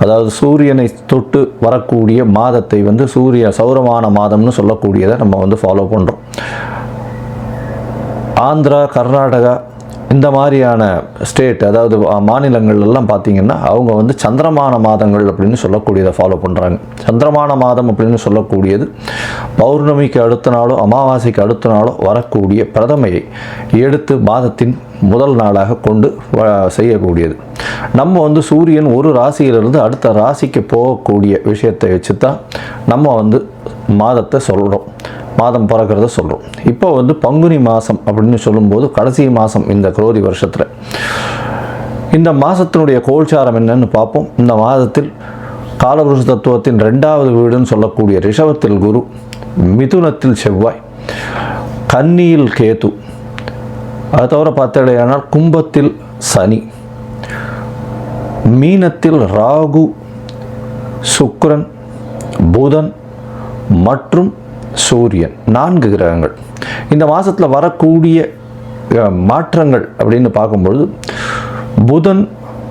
அதாவது சூரியனை தொட்டு வரக்கூடிய மாதத்தை வந்து சூரிய சௌரமான மாதம்னு சொல்லக்கூடியதை நம்ம வந்து ஃபாலோ பண்ணுறோம் ஆந்திரா கர்நாடகா இந்த மாதிரியான ஸ்டேட் அதாவது மாநிலங்கள்லாம் பார்த்திங்கன்னா பார்த்தீங்கன்னா அவங்க வந்து சந்திரமான மாதங்கள் அப்படின்னு சொல்லக்கூடியதை ஃபாலோ பண்ணுறாங்க சந்திரமான மாதம் அப்படின்னு சொல்லக்கூடியது பௌர்ணமிக்கு அடுத்த நாளோ அமாவாசைக்கு அடுத்த நாளோ வரக்கூடிய பிரதமையை எடுத்து மாதத்தின் முதல் நாளாக கொண்டு செய்யக்கூடியது. நம்ம வந்து சூரியன் ஒரு ராசியிலிருந்து அடுத்த ராசிக்கு போகக்கூடிய விஷயத்தை வச்சு தான் நம்ம வந்து மாதத்தை சொல்கிறோம் மாதம் பிறக்கிறத சொல்கிறோம் இப்போ வந்து பங்குனி மாதம் அப்படின்னு சொல்லும்போது கடைசி மாதம் இந்த குரோதி வருஷத்தில். இந்த மாதத்தினுடைய கோல்சாரம் என்னன்னு பார்ப்போம். இந்த மாதத்தில் காலபுருஷ தத்துவத்தின் ரெண்டாவது வீடுன்னு சொல்லக்கூடிய ரிஷபத்தில் குரு மிதுனத்தில் செவ்வாய் கன்னியில் கேது. அது தவிர பார்த்தடையானால் கும்பத்தில் சனி மீனத்தில் ராகு சுக்ரன் புதன் மற்றும் சூரியன் நான்கு கிரகங்கள். இந்த மாதத்தில் வரக்கூடிய மாற்றங்கள் அப்படின்னு பார்க்கும்பொழுது புதன்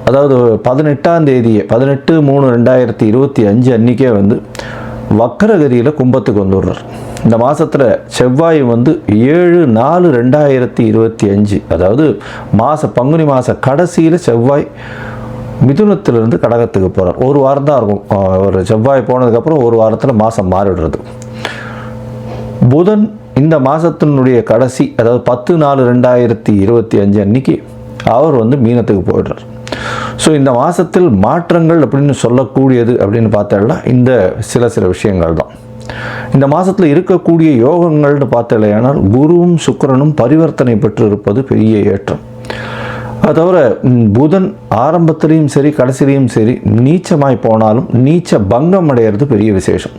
அதாவது பதினெட்டாம் தேதியே பதினெட்டு மூணு ரெண்டாயிரத்தி இருபத்தி அஞ்சு அன்றைக்கே வந்து வக்கரகதியில் கும்பத்துக்கு வந்துடுறார். இந்த மாதத்தில் செவ்வாய் வந்து ஏழு நாலு ரெண்டாயிரத்தி இருபத்தி அஞ்சு அதாவது மாத பங்குனி மாத கடைசியில் செவ்வாய் மிதுனத்திலிருந்து கடகத்துக்கு போகிறார் ஒரு வாரம் தான் இருக்கும் ஒரு செவ்வாய் போனதுக்கப்புறம் ஒரு வாரத்தில் மாதம் மாறிடுறது. புதன் இந்த மாதத்தினுடைய கடைசி அதாவது பத்து நாலு ரெண்டாயிரத்தி இருபத்தி அஞ்சு அன்னைக்கு அவர் வந்து மீனத்துக்கு போயிடுறார். ஸோ இந்த மாதத்தில் மாற்றங்கள் அப்படின்னு சொல்லக்கூடியது அப்படின்னு பார்த்தோம்னா இந்த சில சில விஷயங்கள் தான். இந்த மாதத்தில் இருக்கக்கூடிய யோகங்கள்னு பார்த்தலையானால் குருவும் சுக்கிரனும் பரிவர்த்தனை பெற்று இருப்பது பெரிய ஏற்றம். அது தவிர புதன் ஆரம்பத்திலையும் சரி கடைசிலையும் சரி நீச்சமாய் போனாலும் நீச்ச பங்கம் அடையிறது பெரிய விசேஷம்.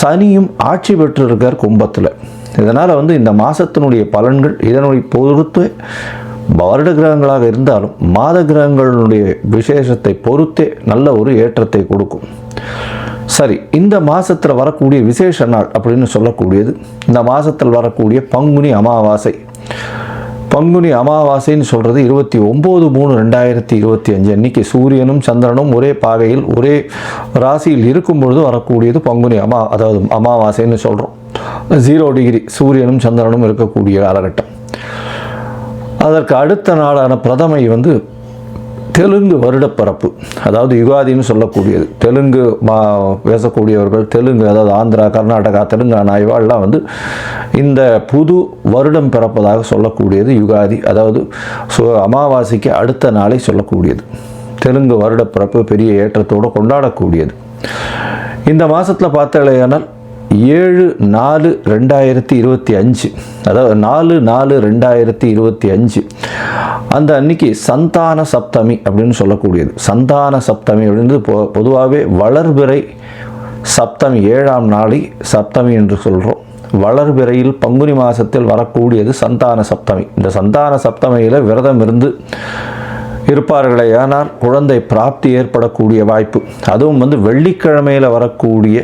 சனியும் ஆட்சி பெற்றிருக்கார் கும்பத்தில். இதனால் வந்து இந்த மாதத்தினுடைய பலன்கள் இதனுடைய பொறுத்து வருட கிரகங்களாக இருந்தாலும் மாத கிரகங்களுடைய விசேஷத்தை பொறுத்தே நல்ல ஒரு ஏற்றத்தை கொடுக்கும். சரி இந்த மாதத்தில் வரக்கூடிய விசேஷ நாள் அப்படின்னு சொல்லக்கூடியது இந்த மாதத்தில் வரக்கூடிய பங்குனி அமாவாசை. பங்குனி அமாவாசைன்னு சொல்கிறது இருபத்தி ஒம்பது மூணு ரெண்டாயிரத்தி இருபத்தி அஞ்சு அன்னைக்கு. சூரியனும் சந்திரனும் ஒரே பாகையில் ஒரே ராசியில் இருக்கும் பொழுது வரக்கூடியது பங்குனி அமா அதாவது அமாவாசைன்னு சொல்கிறோம் ஜீரோ டிகிரி சூரியனும் சந்திரனும் இருக்கக்கூடிய காலகட்டம். அதற்கு அடுத்த நாளான பிரதமை வந்து தெலுங்கு வருடப்பரப்பு அதாவது யுகாதின்னு சொல்லக்கூடியது. தெலுங்கு மா பேசக்கூடியவர்கள் தெலுங்கு அதாவது ஆந்திரா கர்நாடகா தெலுங்கானா இவாள்லாம் வந்து இந்த புது வருடம் பிறப்பதாக சொல்லக்கூடியது யுகாதி. அதாவது சு அமாவாசைக்கு அடுத்த நாளை சொல்லக்கூடியது. தெலுங்கு வருடப்பிறப்பு பெரிய ஏற்றத்தோடு கொண்டாடக்கூடியது. இந்த மாதத்தில் பார்த்தாலேயானால் ஏழு நாலு ரெண்டாயிரத்தி இருபத்தி அஞ்சு. அதாவது நாலு நாலு ரெண்டாயிரத்தி இருபத்தி அஞ்சு. அந்த அன்னைக்கு சந்தான சப்தமி அப்படின்னு சொல்லக்கூடியது. சந்தான சப்தமி அப்படின்னு பொ பொதுவாகவே வளர்பிறை சப்தமி ஏழாம் நாளை சப்தமி என்று சொல்கிறோம் வளர்பிறையில் பங்குனி மாதத்தில் வரக்கூடியது சந்தான சப்தமி. இந்த சந்தான சப்தமியில் விரதம் இருந்து இருப்பார்களே ஆனால் குழந்தை பிராப்தி ஏற்படக்கூடிய வாய்ப்பு. அதுவும் வந்து வெள்ளிக்கிழமையில் வரக்கூடிய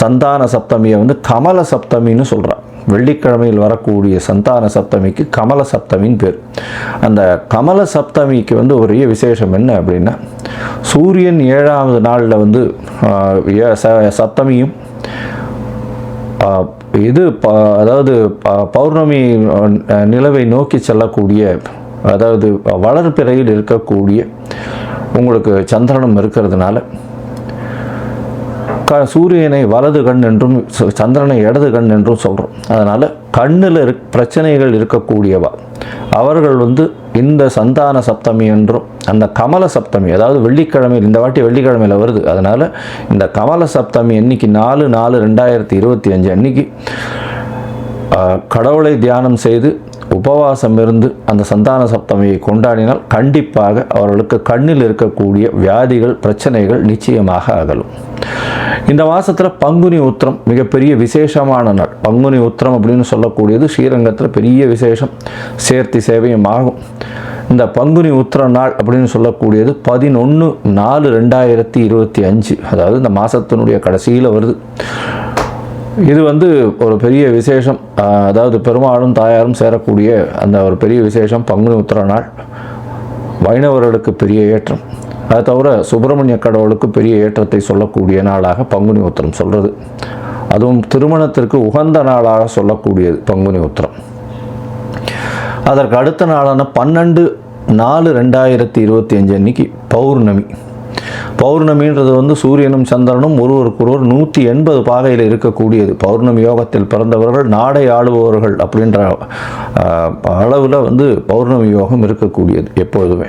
சந்தான சப்தமியை வந்து கமல சப்தமின்னு சொல்கிறான் வெள்ளிக்கிழமையில் வரக்கூடிய சந்தான சப்தமிக்கு கமல சப்தமின்னு பேர். அந்த கமல சப்தமிக்கு வந்து ஒரே விசேஷம் என்ன அப்படின்னா சூரியன் ஏழாவது நாளில் வந்து ச- சப்தமியும் இது ப அதாவது ப- பௌர்ணமி நிலவை நோக்கி செல்லக்கூடிய அதாவது வளர்பிறையில் இருக்கக்கூடிய உங்களுக்கு சந்திரனம் இருக்கிறதுனால க சூரியனை வலது கண் என்றும் சந்திரனை இடது கண் என்றும் சொல்கிறோம் அதனால் கண்ணில் இருக் பிரச்சனைகள் இருக்கக்கூடியவா? அவர்கள் வந்து இந்த சந்தான சப்தமி என்றும் அந்த கமல சப்தமி அதாவது வெள்ளிக்கிழமையில் இந்த வாட்டி வெள்ளிக்கிழமையில் வருது. அதனால் இந்த கமல சப்தமி அன்னைக்கு நாலு நாலு ரெண்டாயிரத்தி இருபத்தி அஞ்சு அன்னைக்கு கடவுளை தியானம் செய்து உபவாசம் இருந்து அந்த சந்தான சப்தமியை கொண்டாடினால் கண்டிப்பாக அவர்களுக்கு கண்ணில் இருக்கக்கூடிய வியாதிகள் பிரச்சனைகள் நிச்சயமாக அகலும். இந்த மாதத்தில் பங்குனி உத்திரம் மிகப்பெரிய விசேஷமான நாள். பங்குனி உத்திரம் அப்படின்னு சொல்லக்கூடியது ஸ்ரீரங்கத்தில் பெரிய விசேஷம். சேர்த்தி சேவையும் ஆகும். இந்த பங்குனி உத்திர நாள் அப்படின்னு சொல்லக்கூடியது பதினொன்று நாலு ரெண்டாயிரத்தி இருபத்தி அஞ்சு. அதாவது இந்த மாதத்தினுடைய கடைசியில் வருது. இது வந்து ஒரு பெரிய விசேஷம். அதாவது பெருமாளும் தாயாரும் சேரக்கூடிய அந்த ஒரு பெரிய விசேஷம் பங்குனி உத்திர நாள். வைணவர்களுக்கு பெரிய ஏற்றம். அது தவிர சுப்பிரமணிய கடவுளுக்கு பெரிய ஏற்றத்தை சொல்லக்கூடிய நாளாக பங்குனி உத்திரம் சொல்கிறது அதுவும் திருமணத்திற்கு உகந்த நாளாக சொல்லக்கூடியது பங்குனி உத்திரம். அதற்கு அடுத்த நாளான பன்னெண்டு நாலு ரெண்டாயிரத்தி இருபத்தி அஞ்சு அன்னைக்கு பௌர்ணமி. பௌர்ணமின்றது வந்து சூரியனும் சந்திரனும் ஒருவருக்கொருவர் நூற்றி எண்பது பாகையில் இருக்கக்கூடியது. பௌர்ணமி யோகத்தில் பிறந்தவர்கள் நாடை ஆளுபவர்கள் அப்படின்ற அளவில் வந்து பௌர்ணமி யோகம் இருக்கக்கூடியது எப்பொழுதுமே.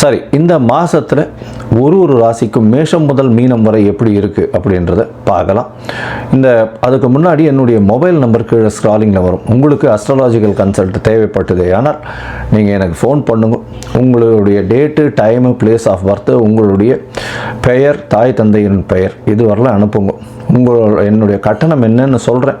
சரி இந்த மாதத்தில் ஒரு ஒரு ராசிக்கும் மேஷம் முதல் மீனம் வரை எப்படி இருக்குது அப்படின்றத பார்க்கலாம். இந்த அதுக்கு முன்னாடி என்னுடைய மொபைல் நம்பர் கீழே ஸ்க்ராலிங்கில் வரும். உங்களுக்கு அஸ்ட்ராலாஜிக்கல் கன்சல்ட் தேவைப்பட்டது. ஆனால் நீங்கள் எனக்கு ஃபோன் பண்ணுங்க. உங்களுடைய date time place of birth உங்களுடைய பெயர் தாய் தந்தையின் பெயர் இது அனுப்புங்க. உங்களோட என்னுடைய கட்டணம் என்னன்னு சொல்கிறேன்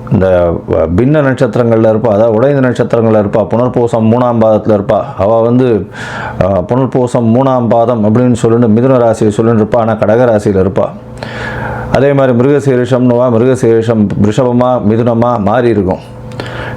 இந்த வ- பின்ன நட்சத்திரங்களில் இருப்பா அதாவது உடைந்த நட்சத்திரங்களில் இருப்பா புனர்பூசம் மூணாம் பாதத்தில் இருப்பா. அவள் வந்து புனர்பூசம் மூணாம் பாதம் அப்படின்னு சொல்லிட்டு மிதுன ராசியை சொல்லிட்டு இருப்பா ஆனால் கடகராசியில் இருப்பா. அதே மாதிரி மிருகசீரிஷம்னுவா மிருகசீரிஷம் ரிஷபமாக மிதுனமாக மாறி இருக்கும்.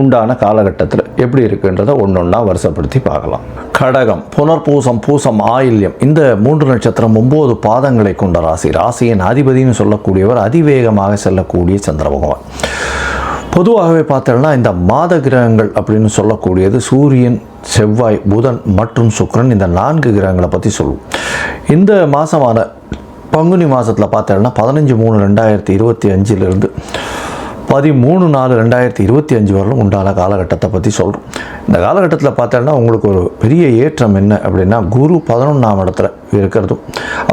உண்டான காலகட்டத்தில் எப்படி இருக்குன்றதை ஒன்று ஒன்றா வருஷப்படுத்தி பார்க்கலாம். கடகம் புனர்பூசம் பூசம் ஆயில்யம் இந்த மூன்று நட்சத்திரம் ஒம்பது பாதங்களை கொண்ட ராசி. ராசியின் அதிபதினு சொல்லக்கூடியவர் அதிவேகமாக செல்லக்கூடிய சந்திர பகவான். பொதுவாகவே பார்த்தோம்னா இந்த மாத கிரகங்கள் அப்படின்னு சொல்லக்கூடியது சூரியன் செவ்வாய் புதன் மற்றும் சுக்கிரன் இந்த நான்கு கிரகங்களை பற்றி சொல்லுவோம் இந்த மாதமான பங்குனி மாதத்தில் பார்த்தோம்னா பதினஞ்சு மூணு ரெண்டாயிரத்தி இருபத்தி அஞ்சிலிருந்து பதிமூணு நாலு ரெண்டாயிரத்தி இருபத்தி அஞ்சு வரலும் உண்டான காலகட்டத்தை பற்றி சொல்கிறோம் இந்த காலகட்டத்தில் பார்த்தோன்னா உங்களுக்கு ஒரு பெரிய ஏற்றம் என்ன அப்படின்னா குரு பதினொன்றாம் இடத்துல இருக்கிறதும்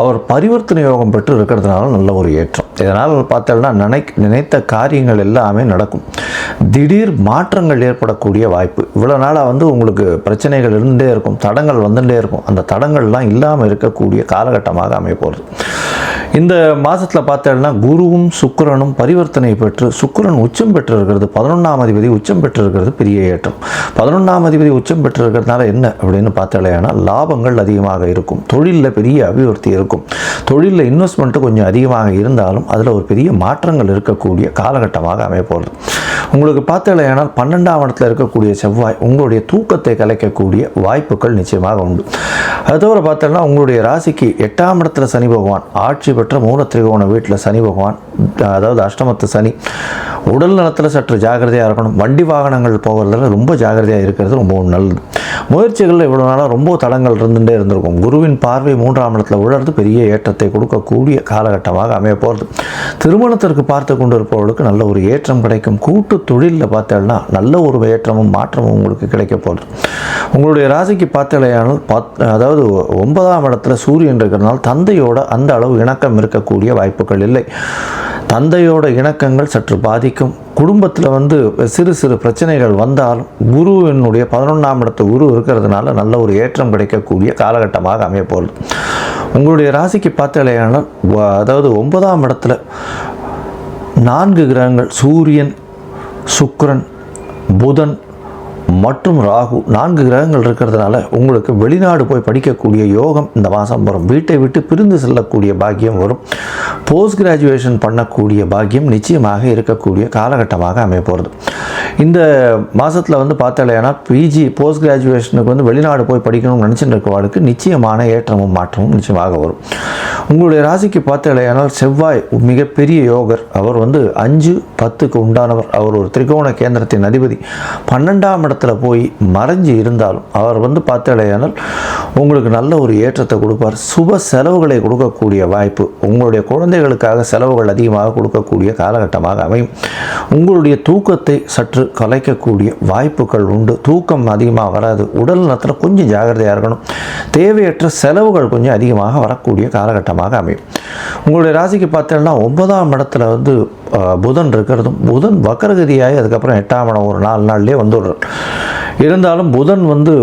அவர் பரிவர்த்தனை யோகம் பெற்று இருக்கிறதுனால நல்ல ஒரு ஏற்றம். இதனால் பார்த்தோம்னா நினை நினைத்த காரியங்கள் எல்லாமே நடக்கும். திடீர் மாற்றங்கள் ஏற்படக்கூடிய வாய்ப்பு. இவ்வளோ நாளாக வந்து உங்களுக்கு பிரச்சனைகள் இருந்துகிட்டே இருக்கும் தடங்கள் வந்துட்டே இருக்கும். அந்த தடங்கள்லாம் இல்லாமல் இருக்கக்கூடிய காலகட்டமாக அமைய போகிறது இந்த மாதத்தில் பார்த்தேன்னா குருவும் சுக்கிரனும் பரிவர்த்தனை பெற்று சுக்கிரன் உச்சம் பெற்று இருக்கிறது பதினொன்றாம் அதிபதி உச்சம் பெற்றிருக்கிறது பெரிய ஏற்றம். பதினொன்றாம் அதிபதி உச்சம் பெற்று இருக்கிறதுனால என்ன அப்படின்னு பார்த்தாலேனா லாபங்கள் அதிகமாக இருக்கும். தொழிலில் பெரிய அபிவிருத்தி இருக்கும். தொழிலில் இன்வெஸ்ட்மெண்ட்டு கொஞ்சம் அதிகமாக இருந்தாலும் அதில் ஒரு பெரிய மாற்றங்கள் இருக்கக்கூடிய காலகட்டமாக அமையப்போகிறது உங்களுக்கு பார்த்தாலேனால் பன்னெண்டாம் இடத்துல இருக்கக்கூடிய செவ்வாய் உங்களுடைய தூக்கத்தை கலைக்கக்கூடிய வாய்ப்புகள் நிச்சயமாக உண்டு. அது தவிர பார்த்தோம்னா உங்களுடைய ராசிக்கு எட்டாம் இடத்துல சனி பகவான் ஆட்சி பெற்ற மூல திரிகோண வீட்டில் சனி பகவான் அதாவது அஷ்டமத்து சனி உடல் நலத்தில் சற்று ஜாகிரதையாக இருக்கணும். வண்டி வாகனங்கள் போகிறதுல ரொம்ப ஜாகிரதையாக இருக்கிறது ரொம்ப நல்லது. முயற்சிகளில் இவ்வளோ நாளாக ரொம்ப தடங்கள் இருந்துகிட்டே இருந்திருக்கும். குருவின் பார்வை மூன்றாம் இடத்துல உழறது பெரிய ஏற்றத்தை கொடுக்கக்கூடிய காலகட்டமாக அமைய போகிறது திருமணத்திற்கு பார்த்து கொண்டிருப்பவர்களுக்கு நல்ல ஒரு ஏற்றம் கிடைக்கும். கூட்டு தொழிலில் பார்த்தேன்னா நல்ல ஒரு ஏற்றமும் மாற்றமும் உங்களுக்கு கிடைக்க போகிறது உங்களுடைய ராசிக்கு பார்த்தலையானால் பத் அதாவது ஒன்பதாம் இடத்துல சூரியன் இருக்கிறதுனால தந்தையோட அந்த அளவு இணக்கம் இருக்கக்கூடிய வாய்ப்புகள் இல்லை. தந்தையோட இணக்கங்கள் சற்று பாதிக்கும். குடும்பத்தில் வந்து சிறு சிறு பிரச்சனைகள் வந்தால் குருவினுடைய பதினொன்றாம் இடத்து குரு இருக்கிறதுனால நல்ல ஒரு ஏற்றம் கிடைக்கக்கூடிய காலகட்டமாக அமையப்போகுது. உங்களுடைய ராசிக்கு பார்த்தாலேயானால் அதாவது ஒன்பதாம் இடத்துல நான்கு கிரகங்கள் சூரியன் சுக்கரன் புதன் மற்றும் ராகு நான்கு கிரகங்கள் இருக்கிறதுனால உங்களுக்கு வெளிநாடு போய் படிக்கக்கூடிய யோகம் இந்த மாதம் வரும். வீட்டை விட்டு பிரிந்து செல்லக்கூடிய பாக்கியம் வரும். போஸ்ட் கிராஜுவேஷன் பண்ணக்கூடிய பாக்கியம் நிச்சயமாக இருக்கக்கூடிய காலகட்டமாக அமைய போகிறது இந்த மாதத்தில் வந்து பார்த்தாலேனா பிஜி போஸ்ட் கிராஜுவேஷனுக்கு வந்து வெளிநாடு போய் படிக்கணும்னு நினச்சிட்டு இருக்கவாளுக்கு நிச்சயமான ஏற்றமும் மாற்றமும் நிச்சயமாக வரும். உங்களுடைய ராசிக்கு பார்த்தாலேயானால் செவ்வாய் மிகப்பெரிய யோகர். அவர் வந்து அஞ்சு பத்துக்கு உண்டானவர். அவர் ஒரு திரிகோண கேந்திரத்தின் அதிபதி. பன்னெண்டாம் இடத்துல போய் மறைஞ்சு இருந்தாலும் அவர் வந்து பார்த்தாலேயானால் உங்களுக்கு நல்ல ஒரு ஏற்றத்தை கொடுப்பார். சுப செலவுகளை கொடுக்கக்கூடிய வாய்ப்பு. உங்களுடைய குழந்தைகளுக்காக செலவுகள் அதிகமாக கொடுக்கக்கூடிய காலகட்டமாக அமையும். உங்களுடைய தூக்கத்தை சற்று கலைக்கக்கூடிய வாய்ப்புகள் உண்டு. தூக்கம் அதிகமாக வராது. உடல் நலத்தில் கொஞ்சம் ஜாகிரதையாக இருக்கணும். தேவையற்ற செலவுகள் கொஞ்சம் அதிகமாக வரக்கூடிய காலகட்டம் காலகட்டமாக அமையும். உங்களுடைய ராசிக்கு பார்த்தீங்கன்னா ஒன்பதாம் இடத்துல வந்து புதன் இருக்கிறதும் புதன் வக்கரகதியாகி அதுக்கப்புறம் எட்டாம் இடம் ஒரு நாலு நாள்லேயே வந்துடுறார். இருந்தாலும் புதன் வந்து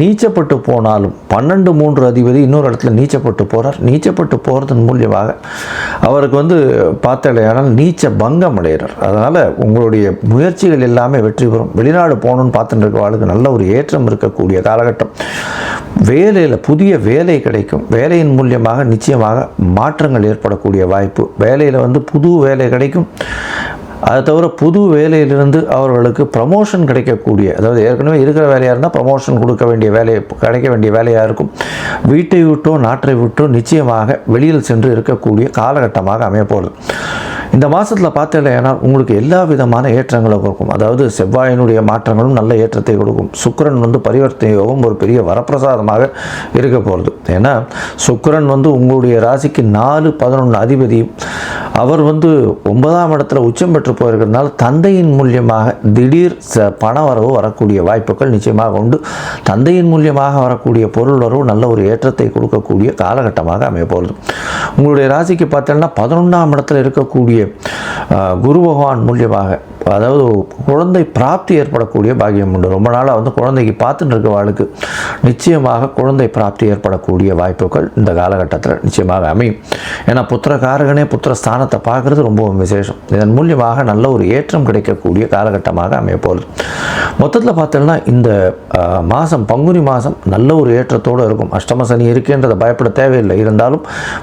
நீச்சப்பட்டு போனாலும் பன்னெண்டு மூன்று அதிபதி இன்னொரு இடத்துல நீச்சப்பட்டு போகிறார் நீச்சப்பட்டு போகிறதன் மூலியமாக அவருக்கு வந்து பார்த்தாலேயானால் நீச்ச பங்கம் அடைகிறார். அதனால் உங்களுடைய முயற்சிகள் எல்லாமே வெற்றி பெறும். வெளிநாடு போகணுன்னு பார்த்துட்டு இருக்க நல்ல ஒரு ஏற்றம் இருக்கக்கூடிய காலகட்டம். வேலையில் புதிய வேலை கிடைக்கும். வேலையின் மூலியமாக நிச்சயமாக மாற்றங்கள் ஏற்படக்கூடிய வாய்ப்பு. வேலையில் வந்து புது வேலை கிடைக்கும். அதை தவிர புது வேலையிலிருந்து அவர்களுக்கு ப்ரமோஷன் கிடைக்கக்கூடிய அதாவது ஏற்கனவே இருக்கிற வேலையாக இருந்தால் ப்ரமோஷன் கொடுக்க வேண்டிய வேலை கிடைக்க வேண்டிய வேலையாக இருக்கும். வீட்டை விட்டோ நாட்டை விட்டோ நிச்சயமாக வெளியில் சென்று இருக்கக்கூடிய காலகட்டமாக அமையப்போகுது இந்த மாதத்தில் பார்த்தீங்கன்னா உங்களுக்கு எல்லா விதமான ஏற்றங்களும் கொடுக்கும். அதாவது செவ்வாயினுடைய மாற்றங்களும் நல்ல ஏற்றத்தை கொடுக்கும். சுக்கிரன் வந்து பரிவர்த்தனை யோகம் ஒரு பெரிய வரப்பிரசாதமாக இருக்க போகிறது ஏன்னா சுக்கரன் வந்து உங்களுடைய ராசிக்கு நாலு பதினொன்று அதிபதி. அவர் வந்து ஒன்பதாம் இடத்துல உச்சம் பெற்று போயிருக்கிறதுனால தந்தையின் மூலியமாக திடீர் ச பண வரவு வரக்கூடிய வாய்ப்புகள் நிச்சயமாக உண்டு. தந்தையின் மூலியமாக வரக்கூடிய பொருள் வரவு நல்ல ஒரு ஏற்றத்தை கொடுக்கக்கூடிய காலகட்டமாக அமைய போகிறது உங்களுடைய ராசிக்கு பார்த்தோம்னா பதினொன்றாம் இடத்துல இருக்கக்கூடிய குரு பகவான் மூலியமாக அதாவது குழந்தை பிராப்தி ஏற்படக்கூடிய பாகியம் உண்டு. ரொம்ப நாளாக வந்து குழந்தைக்கு பார்த்துட்டு இருக்க வாழ்க்கை நிச்சயமாக குழந்தை பிராப்தி ஏற்படக்கூடிய வாய்ப்புகள் இந்த காலகட்டத்தில் நிச்சயமாக அமையும். ஏன்னா புத்திரகாரகனே புத்திர ஸ்தானத்தை பார்க்குறது ரொம்பவும் விசேஷம். இதன் மூலியமாக நல்ல ஒரு ஏற்றம் கிடைக்கக்கூடிய காலகட்டமாக அமைய மொத்தத்தில் பார்த்தோம்னா இந்த மாதம் பங்குனி மாதம் நல்ல ஒரு ஏற்றத்தோடு இருக்கும். அஷ்டம சனி இருக்கின்றதை பயப்பட தேவையில்லை. இருந்தாலும்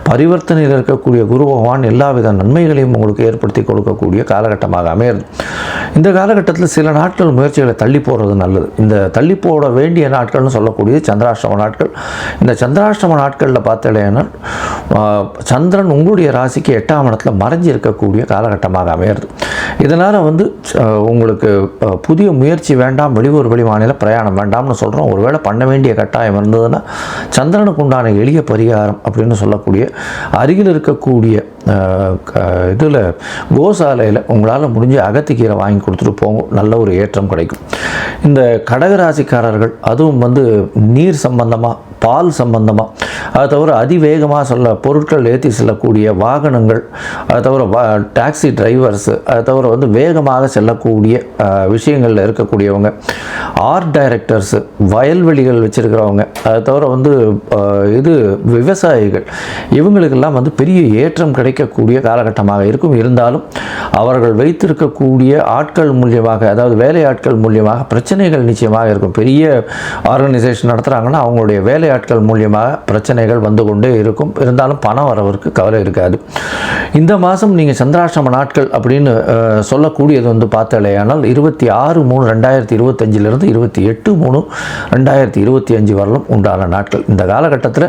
பரிவர்த்தனையில் இருக்கக்கூடிய குரு பகவான் எல்லாவித நன்மைகளையும் உங்களுக்கு ஏற்படுத்தி கொடுக்கக்கூடிய காலகட்டமாக அமையிறது. இந்த காலகட்டத்தில் சில நாட்கள் முயற்சிகளை தள்ளி போடுறது நல்லது. இந்த தள்ளி போட வேண்டிய நாட்கள்னு சொல்லக்கூடிய சந்திராஷ்டம நாட்கள். இந்த சந்திராஷ்டம நாட்களில் பார்த்தீங்கன்னா சந்திரன் உங்களுடைய ராசிக்கு எட்டாம் இடத்துல மறைஞ்சு இருக்கக்கூடிய காலகட்டமாக அமையிறது. இதனால் வந்து உங்களுக்கு புதிய முயற்சி வேண்டாம் வெளியூர் வெளி மாநில பிரயாணம் வேண்டாம்னு சொல்கிறோம் ஒருவேளை பண்ண வேண்டிய கட்டாயம் இருந்ததுன்னா சந்திரனுக்கு உண்டான எளிய பரிகாரம் அப்படின்னு சொல்லக்கூடிய அருகில் இருக்கக்கூடிய இதில் கோசாலையில் உங்களால் முடிஞ்சு அகத்திக்கீரை வாங்கி கொடுத்துட்டு போங்க. நல்ல ஒரு ஏற்றம் கிடைக்கும். இந்த கடகராசிக்காரர்கள் அதுவும் வந்து நீர் சம்பந்தமாக பால் சம்பந்தமாக அதை தவிர அதிவேகமாக சொல்ல பொருட்கள் ஏற்றி செல்லக்கூடிய வாகனங்கள் அதை தவிர வா டாக்ஸி டிரைவர்ஸு அதை தவிர வந்து வேகமாக செல்லக்கூடிய விஷயங்களில் இருக்கக்கூடியவங்க. ஆர்ட் டைரக்டர்ஸு வயல்வெளிகள் வச்சுருக்கிறவங்க அதை தவிர வந்து இது விவசாயிகள். இவங்களுக்கெல்லாம் வந்து பெரிய ஏற்றம் கிடைக்கக்கூடிய காலகட்டமாக இருக்கும். இருந்தாலும் அவர்கள் வைத்திருக்கக்கூடிய ஆட்கள் மூலியமாக அதாவது வேலை ஆட்கள் மூலியமாக பிரச்சனைகள் நிச்சயமாக இருக்கும். பெரிய ஆர்கனைசேஷன் நடத்துகிறாங்கன்னா அவங்களுடைய வேலை வேலையாட்கள் மூலியமாக பிரச்சனைகள் வந்து கொண்டே இருக்கும். இருந்தாலும் பணம் வரவருக்கு கவலை இருக்காது. இந்த மாதம் நீங்கள் சந்திராஷ்டம நாட்கள் அப்படின்னு சொல்லக்கூடியது வந்து பார்த்தாலேயானால் இருபத்தி ஆறு மூணு ரெண்டாயிரத்தி இருபத்தஞ்சிலிருந்து இருபத்தி எட்டு மூணு ரெண்டாயிரத்தி இருபத்தி அஞ்சு வரலும் உண்டான நாட்கள். இந்த காலகட்டத்தில்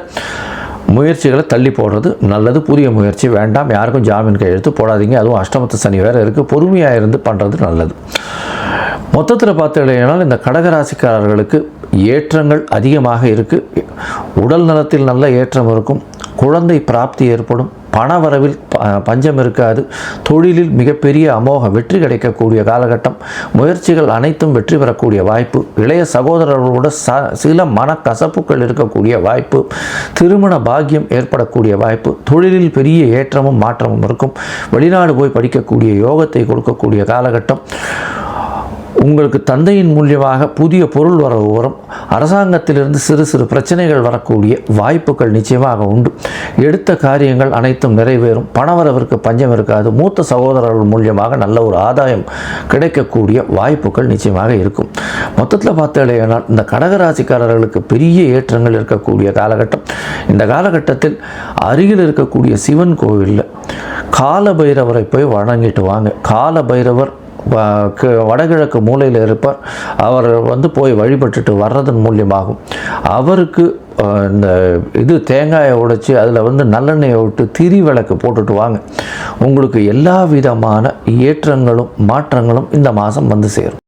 முயற்சிகளை தள்ளி போடுறது நல்லது. புதிய முயற்சி வேண்டாம். யாருக்கும் ஜாமீன் கையெழுத்து போடாதீங்க. அதுவும் அஷ்டமத்து சனி வேறு இருக்குது பொறுமையாக இருந்து பண்ணுறது நல்லது. மொத்தத்தில் பார்த்துக்கிட்டீங்கன்னா இந்த கடகராசிக்காரர்களுக்கு ஏற்றங்கள் அதிகமாக இருக்குது உடல் நலத்தில் நல்ல ஏற்றம் இருக்கும். குழந்தை பிராப்தி ஏற்படும். பணவரவில் ப- பஞ்சம் இருக்காது. தொழிலில் மிகப்பெரிய அமோக வெற்றி கிடைக்கக்கூடிய காலகட்டம். முயற்சிகள் அனைத்தும் வெற்றி பெறக்கூடிய வாய்ப்பு. இளைய சகோதரர்களோட ச சில மனக்கசப்புகள் இருக்கக்கூடிய வாய்ப்பு. திருமண பாக்கியம் ஏற்படக்கூடிய வாய்ப்பு. தொழிலில் பெரிய ஏற்றமும் மாற்றமும் இருக்கும். வெளிநாடு போய் படிக்கக்கூடிய யோகத்தை கொடுக்கக்கூடிய காலகட்டம். உங்களுக்கு தந்தையின் மூலியமாக புதிய பொருள் வரவு வரும் அரசாங்கத்திலிருந்து சிறு சிறு பிரச்சனைகள் வரக்கூடிய வாய்ப்புகள் நிச்சயமாக உண்டு. எடுத்த காரியங்கள் அனைத்தும் நிறைவேறும். பணவரவிற்கு பஞ்சம் இருக்காது. மூத்த சகோதரர்கள் மூலியமாக நல்ல ஒரு ஆதாயம் கிடைக்கக்கூடிய வாய்ப்புகள் நிச்சயமாக இருக்கும். மொத்தத்தில் பார்த்தீங்கன்னா இந்த கடகராசிக்காரர்களுக்கு பெரிய ஏற்றங்கள் இருக்கக்கூடிய காலகட்டம். இந்த காலகட்டத்தில் அருகில் இருக்கக்கூடிய சிவன் கோவிலில் கால பைரவரை போய் வணங்கிட்டு வாங்க. கால பைரவர் வடகிழக்கு மூலையில் இருப்பார் அவர் வந்து போய் வழிபட்டுட்டு வர்றதன் மூலியமாகும். அவருக்கு இந்த இது தேங்காயை உடைச்சி அதில் வந்து நல்லெண்ணெயை விட்டு திரி விளக்கு போட்டுட்டு வாங்க. உங்களுக்கு எல்லா விதமான ஏற்றங்களும் மாற்றங்களும் இந்த மாதம் வந்து சேரும்.